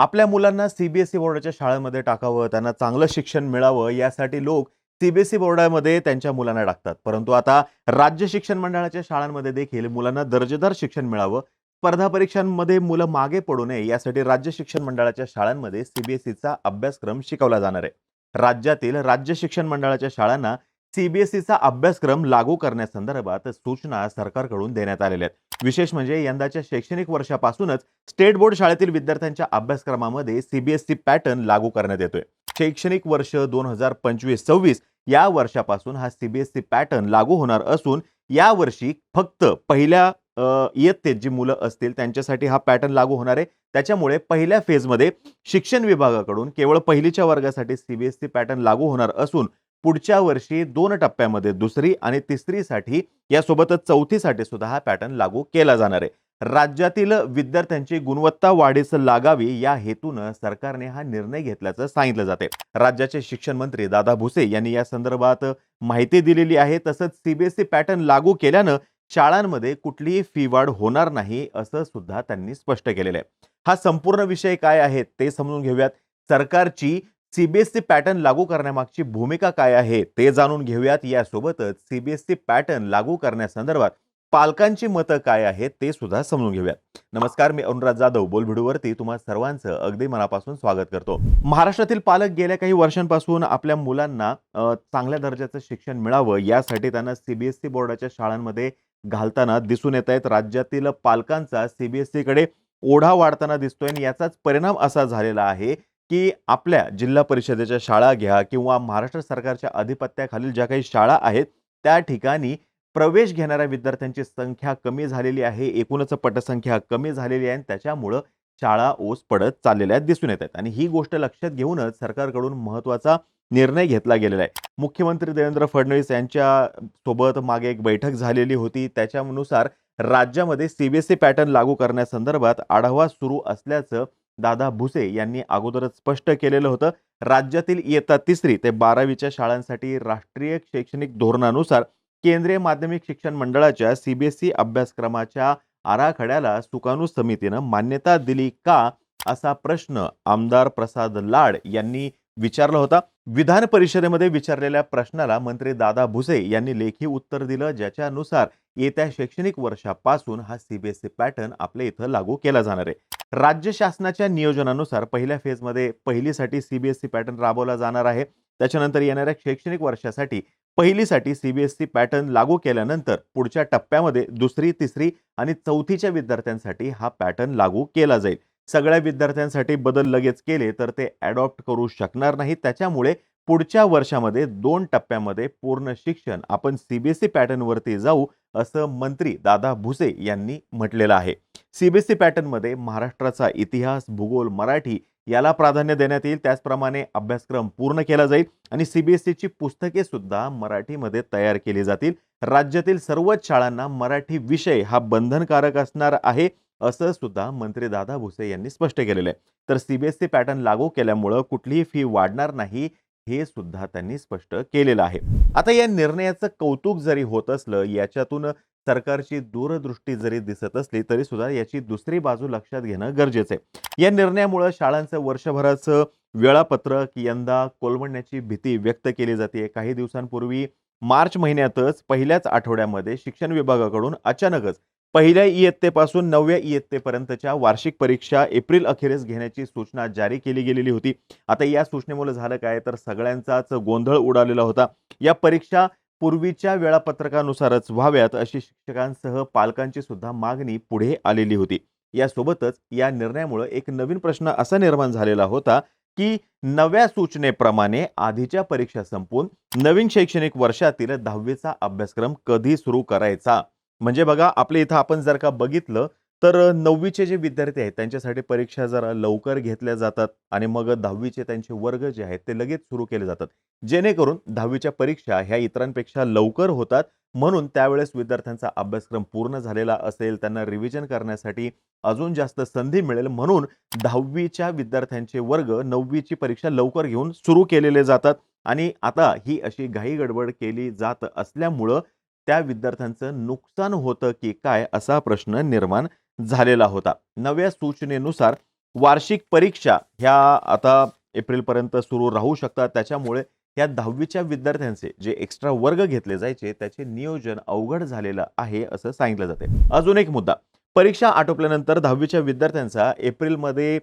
आपल्या मुलांना सीबीएसई बोर्डाच्या शाळांमध्ये टाकावं त्यांना चांगलं शिक्षण मिळावं यासाठी लोक सीबीएसई बोर्डामध्ये त्यांच्या मुलांना टाकतात. परंतु आता राज्य शिक्षण मंडळाच्या शाळांमध्ये देखील मुलांना दर्जेदार शिक्षण मिळावं. स्पर्धा परीक्षांमध्ये मुलं मागे पडू नये यासाठी राज्य शिक्षण मंडळाच्या शाळांमध्ये सीबीएसईचा अभ्यासक्रम शिकवला जाणार आहे. राज्यातील राज्य शिक्षण मंडळाच्या शाळांना सीबीएसईचा अभ्यासक्रम लागू करण्यासंदर्भात सूचना सरकारकडून देण्यात आलेल्या आहेत. विशेष म्हणजे यंदाच्या शैक्षणिक वर्षापासूनच स्टेट बोर्ड शाळेतील विद्यार्थ्यांच्या अभ्यासक्रमामध्ये सीबीएसई पॅटर्न लागू करण्यात येतोय. शैक्षणिक वर्ष दोन हजार पंचवीस सव्वीस या वर्षापासून हा सीबीएसई पॅटर्न लागू होणार असून या वर्षी फक्त पहिल्या इयत्तेत जी मुलं असतील त्यांच्यासाठी हा पॅटर्न लागू होणार आहे. त्याच्यामुळे पहिल्या फेजमध्ये शिक्षण विभागाकडून केवळ पहिलीच्या वर्गासाठी सीबीएसई पॅटर्न लागू होणार असून पुढच्या वर्षी दोन टप्प्यामध्ये दुसरी आणि तिसरीसाठी यासोबतच चौथीसाठी सुद्धा हा पॅटर्न लागू केला जाणार आहे. राज्यातील विद्यार्थ्यांची गुणवत्ता वाढीस लागावी या हेतूनं सरकारने हा निर्णय घेतल्याचं सांगितलं जाते. राज्याचे शिक्षण मंत्री दादा भुसे यांनी या संदर्भात माहिती दिलेली आहे. तसंच सीबीएसई पॅटर्न लागू केल्यानं शाळांमध्ये कुठलीही फी वाढ होणार नाही असं सुद्धा त्यांनी स्पष्ट केलेलं आहे. हा संपूर्ण विषय काय आहे ते समजून घेऊयात. सरकारची सीबीएसई पॅटर्न लागू करण्यामागची भूमिका काय आहे ते जाणून घेऊयात. यासोबतच सीबीएसई पॅटर्न लागू करण्यासंदर्भात पालकांची मतं काय आहेत ते सुद्धा समजून घेऊयात. नमस्कार मी अनुराज जाधव. बोलभिडूवरती तुम्हा सर्वांचं अगदी मनापासून स्वागत करतो. महाराष्ट्रातील पालक गेल्या काही वर्षांपासून आपल्या मुलांना चांगल्या दर्जाचं शिक्षण मिळावं यासाठी त्यांना सीबीएसई बोर्डाच्या शाळांमध्ये घालताना दिसून येत आहेत. राज्यातील पालकांचा सीबीएसईकडे ओढा वाढताना दिसतोय आणि याचाच परिणाम असा झालेला आहे की आपल्या जिल्हा परिषदेच्या शाळा घ्या किंवा महाराष्ट्र सरकारच्या अधिपत्याखालील ज्या काही शाळा आहेत त्या ठिकाणी प्रवेश घेणाऱ्या विद्यार्थ्यांची संख्या कमी झालेली आहे एकूणच पटसंख्या कमी झालेली आहे आणि त्याच्यामुळं शाळा ओस पडत चाललेल्या दिसून येत आहेत. आणि ही गोष्ट लक्षात घेऊनच सरकारकडून महत्त्वाचा निर्णय घेतला गेलेला आहे. मुख्यमंत्री देवेंद्र फडणवीस यांच्या सोबत मागे एक बैठक झालेली होती. त्याच्यानुसार राज्यामध्ये सीबीएसई पॅटर्न लागू करण्यासंदर्भात आढावा सुरू असल्याचं दादा भुसे यांनी अगोदरच स्पष्ट केलेलं होतं राज्यातील इयत्ता तिसरी ते बारावीच्या शाळांसाठी राष्ट्रीय शैक्षणिक धोरणानुसार केंद्रीय माध्यमिक शिक्षण मंडळाच्या सीबीएसई अभ्यासक्रमाच्या आराखड्याला सुकाणू समितीनं मान्यता दिली का असा प्रश्न आमदार प्रसाद लाड यांनी विचारला होता. विधान परिषदेमध्ये विचारलेल्या प्रश्नाला मंत्री दादा भुसे यांनी लेखी उत्तर दिलं ज्याच्यानुसार येत्या शैक्षणिक वर्षापासून हा सीबीएसई पॅटर्न आपल्या इथं लागू केला जाणार आहे. राज्य शासनाच्या नियोजनानुसार पहिल्या फेजमध्ये पहिलीसाठी सीबीएसई पॅटर्न राबवला जाणार आहे. त्याच्यानंतर येणाऱ्या शैक्षणिक वर्षासाठी पहिलीसाठी सीबीएसई पॅटर्न लागू केल्यानंतर पुढच्या टप्प्यामध्ये दुसरी तिसरी आणि चौथीच्या विद्यार्थ्यांसाठी हा पॅटर्न लागू केला जाईल. सगळ्या विद्यार्थ्यांसाठी बदल लगेच केले तर ते ॲडॉप्ट करू शकणार नाही त्याच्यामुळे पुढच्या वर्षामध्ये दोन टप्प्यामध्ये पूर्ण शिक्षण आपण सीबीएसई पॅटर्नवरती जाऊ असं मंत्री दादा भुसे यांनी म्हटलेलं आहे. सीबीएसई पॅटर्नमध्ये महाराष्ट्राचा इतिहास भूगोल मराठी याला प्राधान्य देण्यात येईल. त्याचप्रमाणे अभ्यासक्रम पूर्ण केला जाईल आणि सीबीएसईची पुस्तके सुद्धा मराठीमध्ये तयार केली जातील. राज्यातील सर्वच शाळांना मराठी विषय हा बंधनकारक असणार आहे. असं सुद्धा मंत्री दादा भुसे यांनी स्पष्ट केलेलं आहे. तर सीबीएसई पॅटर्न लागू केल्यामुळं कुठलीही फी वाढणार नाही हे सुद्धा त्यांनी स्पष्ट केलेलं आहे. आता या निर्णयाचं कौतुक जरी होत असलं याच्यातून सरकारची दूरदृष्टी जरी दिसत असली तरी सुद्धा याची दुसरी बाजू लक्षात घेणं गरजेचं आहे. या निर्णयामुळं शाळांचं वर्षभराचं वेळापत्रक यंदा कोलमडण्याची भीती व्यक्त केली जाते. काही दिवसांपूर्वी मार्च महिन्यातच पहिल्याच आठवड्यामध्ये शिक्षण विभागाकडून अचानकच पहिल्या इयत्तेपासून नवव्या इयत्तेपर्यंतच्या वार्षिक परीक्षा एप्रिल अखेरीस घेण्याची सूचना जारी केली गेलेली होती. आता या सूचनेमुळे झालं काय? तर सगळ्यांचाच गोंधळ उडालेला होता. या परीक्षा पूर्वीच्या वेळापत्रकानुसारच व्हाव्यात अशी शिक्षकांसह पालकांची सुद्धा मागणी पुढे आलेली होती. यासोबतच या निर्णयामुळे एक नवीन प्रश्न असा निर्माण झालेला होता की नव्या सूचनेप्रमाणे आधीच्या परीक्षा संपून नवीन शैक्षणिक वर्षातील दहावीचा अभ्यासक्रम कधी सुरू करायचा? म्हणजे बघा आपल्या इथं आपण जर का बघितलं तर नववीचे जे विद्यार्थी आहेत त्यांच्यासाठी परीक्षा जरा लवकर घेतल्या जातात आणि मग दहावीचे त्यांचे वर्ग जे आहेत ते लगेच सुरू केले जातात. जेणेकरून दहावीच्या परीक्षा ह्या इतरांपेक्षा लवकर होतात. म्हणून त्यावेळेस विद्यार्थ्यांचा अभ्यासक्रम पूर्ण झालेला असेल त्यांना रिव्हिजन करण्यासाठी अजून जास्त संधी मिळेल. म्हणून दहावीच्या विद्यार्थ्यांचे वर्ग नववीची परीक्षा लवकर घेऊन सुरू केलेले जातात. आणि आता ही अशी घाई गडबड केली जात असल्यामुळं त्या विद्यार्थ्यांचं नुकसान होतं की काय असा प्रश्न निर्माण झालेला होता. नव्या सूचनेनुसार वार्षिक परीक्षा ह्या आता एप्रिलपर्यंत सुरू राहू शकतात. त्याच्यामुळे या दहावीच्या विद्यार्थ्यांचे जे एक्स्ट्रा वर्ग घेतले जायचे त्याचे नियोजन अवघड झालेलं आहे असं सांगितलं जाते. अजून एक मुद्दा. परीक्षा आटोपल्यानंतर दहावीच्या विद्यार्थ्यांचा एप्रिलमध्ये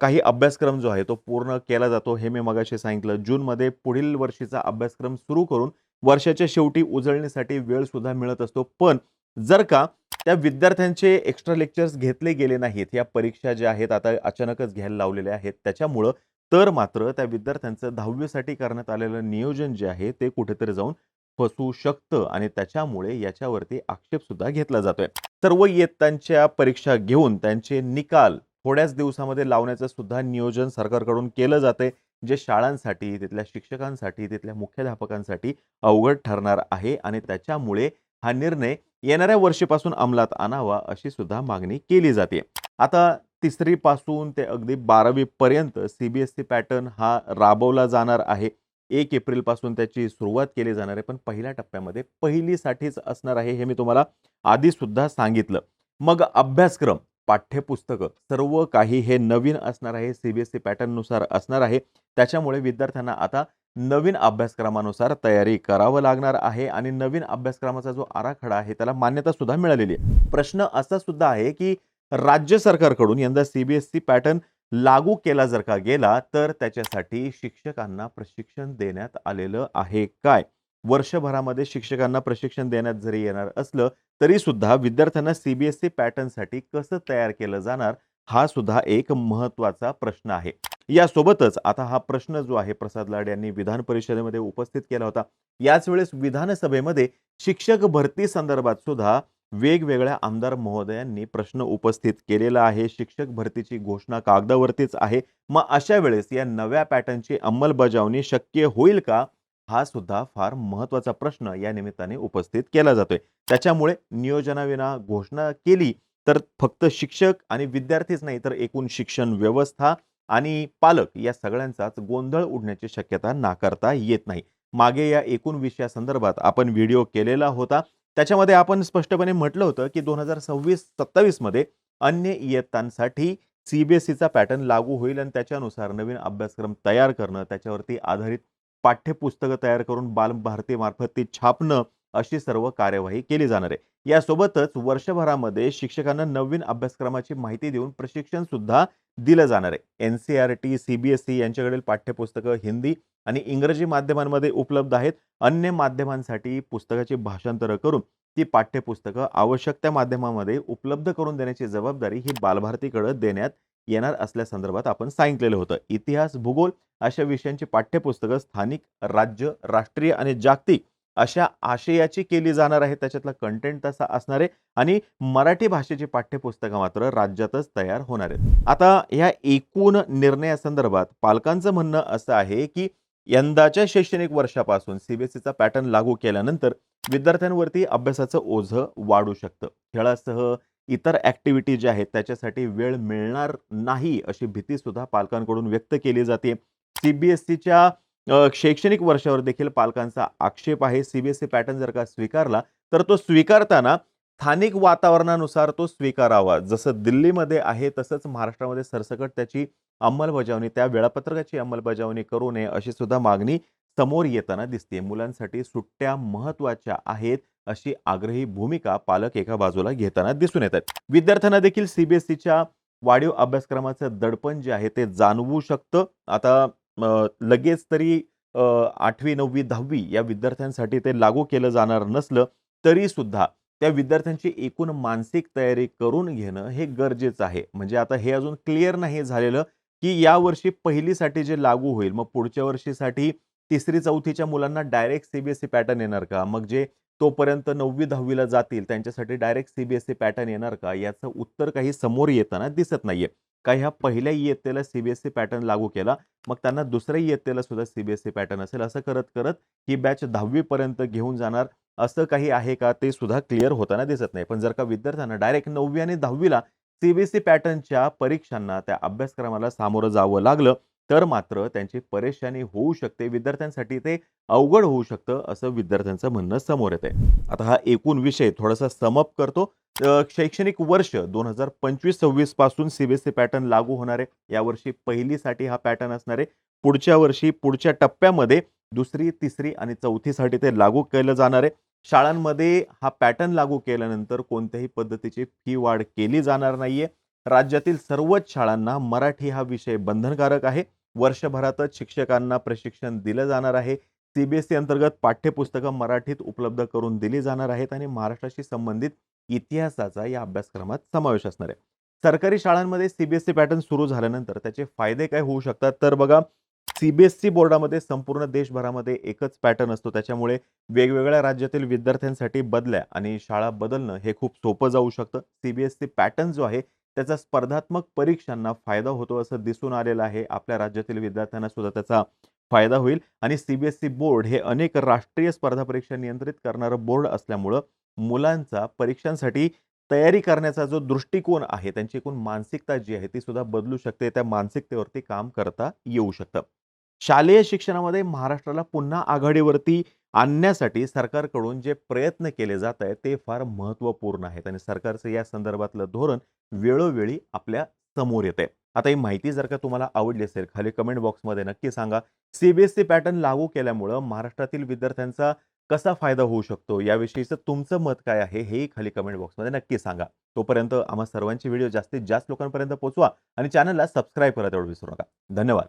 काही अभ्यासक्रम जो आहे तो पूर्ण केला जातो. हे मी मगाशी सांगितलं. जूनमध्ये पुढील वर्षीचा अभ्यासक्रम सुरू करून वर्षाच्या शेवटी उजळणीसाठी वेळ सुद्धा मिळत असतो. पण जर का त्या विद्यार्थ्यांचे एक्स्ट्रा लेक्चर्स घेतले गेले नाहीत या परीक्षा ज्या आहेत आता अचानकच घ्यायला लावलेल्या आहेत त्याच्यामुळं तर मात्र त्या विद्यार्थ्यांचं दहावीसाठी करण्यात आलेलं नियोजन जे आहे ते कुठेतरी जाऊन फसू शकतं आणि त्याच्यामुळे याच्यावरती आक्षेप सुद्धा घेतला जातोय. सर्व इयत्तांच्या परीक्षा घेऊन त्यांचे निकाल थोड्याच दिवसामध्ये लावण्याचं सुद्धा नियोजन सरकारकडून केलं जाते जे शाळांसाठी तिथल्या शिक्षकांसाठी तिथल्या मुख्याध्यापकांसाठी अवघड ठरणार आहे आणि त्याच्यामुळे हा निर्णय येणाऱ्या वर्षीपासून अंमलात आणावा अशी सुद्धा मागणी केली जाते. आता तिसरीपासून ते अगदी बारावीपर्यंत C B S C pattern हा राबवला जाणार आहे. एक एप्रिलपासून त्याची सुरुवात केली जाणार आहे पण पहिल्या टप्प्यामध्ये पहिलीसाठीच असणार आहे हे मी तुम्हाला आधी सुद्धा सांगितलं. मग अभ्यासक्रम पाठ्यपुस्तकं सर्व काही हे नवीन असणार आहे सीबीएसई पॅटर्ननुसार असणार आहे. त्याच्यामुळे विद्यार्थ्यांना आता नवीन अभ्यासक्रमानुसार तयारी करावं लागणार आहे आणि नवीन अभ्यासक्रमाचा जो आराखडा आहे त्याला मान्यता सुद्धा मिळालेली आहे. प्रश्न असा सुद्धा आहे की राज्य सरकारकडून यंदा सीबीएसई पॅटर्न लागू केला जर का गेला तर त्याच्यासाठी शिक्षकांना प्रशिक्षण देण्यात आलेलं आहे काय? वर्षभरामध्ये शिक्षकांना प्रशिक्षण देण्यात जरी येणार असलं तरी सुद्धा विद्यार्थ्यांना सीबीएसई पॅटर्नसाठी कसं तयार केलं जाणार हा सुद्धा एक महत्त्वाचा प्रश्न आहे. यासोबतच आता हा प्रश्न जो आहे प्रसाद लाड यांनी विधान परिषदेमध्ये उपस्थित केला होता. याच वेळेस विधानसभेमध्ये शिक्षक भरती संदर्भात सुद्धा वेगवेगळ्या आमदार महोदयांनी प्रश्न उपस्थित केलेला आहे. शिक्षक भरतीची घोषणा कागदावरतीच आहे. मग अशा वेळेस या नव्या पॅटर्नची अंमलबजावणी शक्य होईल का? हा सुद्धा फार महत्त्वाचा प्रश्न या निमित्ताने उपस्थित केला जातोय. त्याच्यामुळे नियोजनाविना घोषणा केली तर फक्त शिक्षक आणि विद्यार्थीच नाही तर एकूण शिक्षण व्यवस्था आणि पालक या सगळ्यांचाच गोंधळ उडण्याची शक्यता नाकारता येत नाही. मागे या एकूण विषयासंदर्भात आपण व्हिडिओ केलेला होता. त्याच्यामध्ये आपण स्पष्टपणे म्हटलं होतं की दोन हजार सव्वीस सत्तावीसमध्ये अन्य इयत्तांसाठी सीबीएसईचा पॅटर्न लागू होईल आणि त्याच्यानुसार नवीन अभ्यासक्रम तयार करणं त्याच्यावरती आधारित पाठ्यपुस्तकं तयार करून बालभारतीमार्फत ती छापणं अशी सर्व कार्यवाही केली जाणार आहे. यासोबतच वर्षभरामध्ये शिक्षकांना नवीन अभ्यासक्रमाची माहिती देऊन प्रशिक्षण सुद्धा दिलं जाणार आहे. N C R T CBSE यांच्याकडील पाठ्यपुस्तकं हिंदी आणि इंग्रजी माध्यमांमध्ये उपलब्ध आहेत. अन्य माध्यमांसाठी पुस्तकाची भाषांतरं करून ती पाठ्यपुस्तकं आवश्यक त्या माध्यमामध्ये उपलब्ध करून देण्याची जबाबदारी ही बालभारतीकडे देण्यात येणार असल्यासंदर्भात आपण सांगितलेलं होतं. इतिहास भूगोल अशा विषयांची पाठ्यपुस्तकं स्थानिक राज्य राष्ट्रीय आणि जागतिक अशा आशयाची केली जाणार आहे. त्याच्यातला कंटेंट तसा असणार आहे आणि मराठी भाषेची पाठ्यपुस्तकं मात्र राज्यातच तयार होणार आहेत. आता ह्या एकूण निर्णयासंदर्भात पालकांचं म्हणणं असं आहे की यंदाच्या शैक्षणिक वर्षापासून सीबीएसईचा पॅटर्न लागू केल्यानंतर विद्यार्थ्यांवरती अभ्यासाचं ओझं वाढू शकतं. खेळासह इतर ॲक्टिव्हिटी ज्या आहेत त्याच्यासाठी वेळ मिळणार नाही अशी भीतीसुद्धा पालकांकडून व्यक्त केली जाते. सी बी एस सीच्या शैक्षणिक वर्षावर देखील पालकांचा आक्षेप आहे. C B S C pattern जर का स्वीकारला तर तो स्वीकारताना स्थानिक वातावरणानुसार तो स्वीकारावा. जसं दिल्लीमध्ये आहे तसंच महाराष्ट्रामध्ये सरसकट त्याची अंमलबजावणी त्या वेळापत्रकाची अंमलबजावणी करू नये अशी सुद्धा मागणी समोर येताना दिसते मुलांसाठी सुट्ट्या महत्त्वाच्या आहेत. अशी आग्रही भूमिका पालक एका बाजूला घेताना दिसून येतात विद्यार्थ्यांना देखील सीबीएसईच्या वाढीव अभ्यासक्रमाचं दडपण जे आहे ते जाणवू शकतं. आता लगेच तरी आठवी नववी दहावी या विद्यार्थ्यांसाठी ते लागू केलं जाणार नसलं तरी सुद्धा त्या विद्यार्थ्यांची एकूण मानसिक तयारी करून घेणं हे गरजेचं आहे. म्हणजे आता हे अजून क्लिअर नाही झालेलं की यावर्षी पहिलीसाठी जे लागू होईल मग पुढच्या वर्षीसाठी तिसरी चौथीच्या मुलांना डायरेक्ट सीबीएसई पॅटर्न येणार का? मग जे तोपर्यंत नववी दहावीला जातील. त्यांच्यासाठी डायरेक्ट सीबीएसई पॅटर्न येणार का? याचं उत्तर काही समोर येताना दिसत नाहीये. का ह्या पहिल्या इयत्तेला सीबीएसई पॅटर्न लागू केला? मग त्यांना दुसऱ्या इयत्तेला सुद्धा सीबीएसई पॅटर्न असेल? असं करत करत ही बॅच दहावीपर्यंत घेऊन जाणार. असं काही आहे का? ते सुद्धा क्लिअर होताना दिसत नाही. पण जर का विद्यार्थ्यांना डायरेक्ट नववी आणि दहावीला सीबीएसई पॅटर्नच्या परीक्षांना त्या अभ्यासक्रमाला सामोरं जावं लागलं तर मात्र त्यांची परेशानी होऊ शकते. विद्यार्थ्यांसाठी ते अवघड होऊ शकतं असं विद्यार्थ्यांचं म्हणणं समोर येते आता हा एकूण विषय थोडासा समप करतो. शैक्षणिक वर्ष दोन हजार पंचवीस सव्वीसपासून सीबीएसई पॅटर्न लागू होणार आहे. यावर्षी पहिलीसाठी हा पॅटर्न असणार आहे. पुढच्या वर्षी पुढच्या टप्प्यामध्ये दुसरी तिसरी आणि चौथीसाठी ते लागू केलं जाणार आहे. शाळांमध्ये हा पॅटर्न लागू केल्यानंतर कोणत्याही पद्धतीची फी वाढ केली जाणार नाहीये. राज्यातील सर्वच शाळांना मराठी हा विषय बंधनकारक आहे. वर्षभरातच शिक्षकांना प्रशिक्षण दिलं जाणार आहे. सीबीएसई अंतर्गत पाठ्यपुस्तकं मराठीत उपलब्ध करून दिली जाणार आहेत आणि महाराष्ट्राशी संबंधित इतिहासाचा या अभ्यासक्रमात समावेश असणार आहे. सरकारी शाळांमध्ये सीबीएसई पॅटर्न सुरू झाल्यानंतर त्याचे फायदे काय होऊ शकतात? तर बघा सीबीएसई बोर्डामध्ये संपूर्ण देशभरामध्ये एकच पॅटर्न असतो. त्याच्यामुळे वेगवेगळ्या राज्यातील विद्यार्थ्यांसाठी बदल्या आणि शाळा बदलणं हे खूप सोपं जाऊ शकतं. सीबीएसई पॅटर्न जो आहे त्याचा स्पर्धात्मक परीक्षांना फायदा होतो असं दिसून आलेलं आहे. आपल्या राज्यातील विद्यार्थ्यांना सुद्धा त्याचा फायदा होईल. आणि सीबीएसई बोर्ड हे अनेक राष्ट्रीय स्पर्धा परीक्षा नियंत्रित करणारं बोर्ड असल्यामुळं मुलांचा परीक्षांसाठी तयारी करण्याचा जो दृष्टिकोन आहे त्यांची एकूण मानसिकता जी आहे ती सुद्धा बदलू शकते. त्या मानसिकतेवरती काम करता येऊ शकतं. शालेय शिक्षणामध्ये महाराष्ट्राला पुन्हा आघाडीवरती आणण्यासाठी सरकारकडून जे प्रयत्न केले जात आहेत ते फार महत्त्वपूर्ण आहेत आणि सरकारचं या संदर्भातलं धोरण वेळोवेळी आपल्यासमोर येते आता ही माहिती जर का तुम्हाला आवडली असेल खाली कमेंट बॉक्समध्ये नक्की सांगा. सीबीएसई पॅटर्न लागू केल्यामुळं महाराष्ट्रातील विद्यार्थ्यांचा कसा फायदा होऊ शकतो? याविषयीचं तुमचं मत काय आहे हेही खाली कमेंट बॉक्समध्ये नक्की सांगा. तोपर्यंत आम्हा सर्वांची व्हिडिओ जास्तीत जास्त लोकांपर्यंत पोहोचवा आणि चॅनलला सबस्क्राईब करा तेवढं विसरू नका. धन्यवाद.